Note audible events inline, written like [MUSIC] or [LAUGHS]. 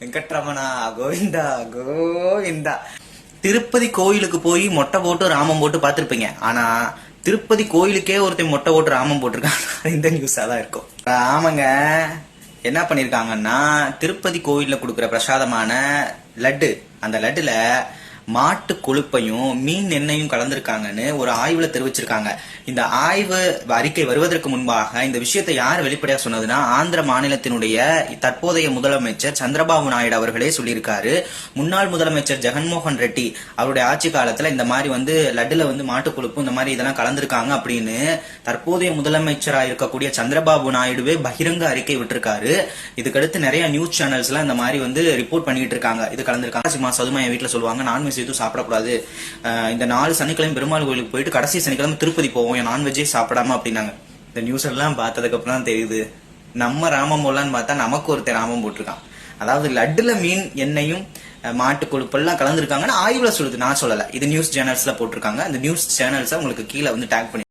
வெங்கட்ரமணா கோவிந்தா கோவிந்தா. திருப்பதி கோயிலுக்கு போய் மொட்டை போட்டு ராமம் போட்டு பார்த்துருப்பீங்க. ஆனா திருப்பதி கோயிலுக்கே ஒருத்தன் மொட்டை போட்டு ராமம் போட்டிருக்காங்க [LAUGHS] இந்த நியூஸா தான் இருக்கும். ஆமாங்க என்ன பண்ணிருக்காங்கன்னா திருப்பதி கோயிலில் கொடுக்குற பிரசாதமான லட்டு அந்த லட்டுல மாட்டு கொழுப்பையும் மீன் எண்ணெயும் கலந்திருக்காங்கன்னு ஒரு ஆய்வுல தெரிவிச்சிருக்காங்க. இந்த ஆய்வு அறிக்கை வருவதற்கு முன்பாக இந்த விஷயத்தை யார் வெளிப்படையா சொன்னதுன்னா ஆந்திர மாநிலத்தினுடைய தற்போதைய முதலமைச்சர் சந்திரபாபு நாயுடு அவர்களே சொல்லியிருக்காரு. முன்னாள் முதலமைச்சர் ஜெகன்மோகன் ரெட்டி அவருடைய ஆட்சி காலத்துல இந்த மாதிரி வந்து லட்டுல வந்து மாட்டு கொழுப்பு இந்த மாதிரி இதெல்லாம் கலந்திருக்காங்க அப்படின்னு தற்போதைய முதலமைச்சரா இருக்கக்கூடிய சந்திரபாபு நாயுடுவே பகிரங்க அறிக்கை விட்டுருக்காரு. இதுக்கடுத்து நிறைய நியூஸ் சேனல்ஸ்லாம் இந்த மாதிரி வந்து ரிப்போர்ட் பண்ணிட்டு இருக்காங்க. இது கலந்திருக்காங்க. சும்மா சதுமா என் வீட்டுல சொல்லுவாங்க. நான்வெஜ் எதுவும் சாப்பிடக்கூடாது இந்த நாலு சனிக்கிழமை பெருமாள் கோயிலுக்கு போயிட்டு கடைசி சனிக்கிழமை திருப்பதி போவோம். நான்வெஜ்ஜே சாப்பிடாம அப்படின்னாங்க. இந்த நியூஸ் எல்லாம் பார்த்ததுக்கு அப்புறம் தான் தெரியுது. நம்ம ராமம் போடலான்னு பார்த்தா நமக்கு ஒருத்தர் ராமம் போட்டிருக்கான். அதாவது லட்டுல மீன் எண்ணெயும் மாட்டு கொழுப்பெல்லாம் கலந்துருக்காங்கன்னு ஆய்வுல சொல்லுது. நான் சொல்லலை. இது நியூஸ் சேனல்ஸ்ல போட்டிருக்காங்க. அந்த நியூஸ் சேனல்ஸை உங்களுக்கு கீழே வந்து டேக் பண்ணி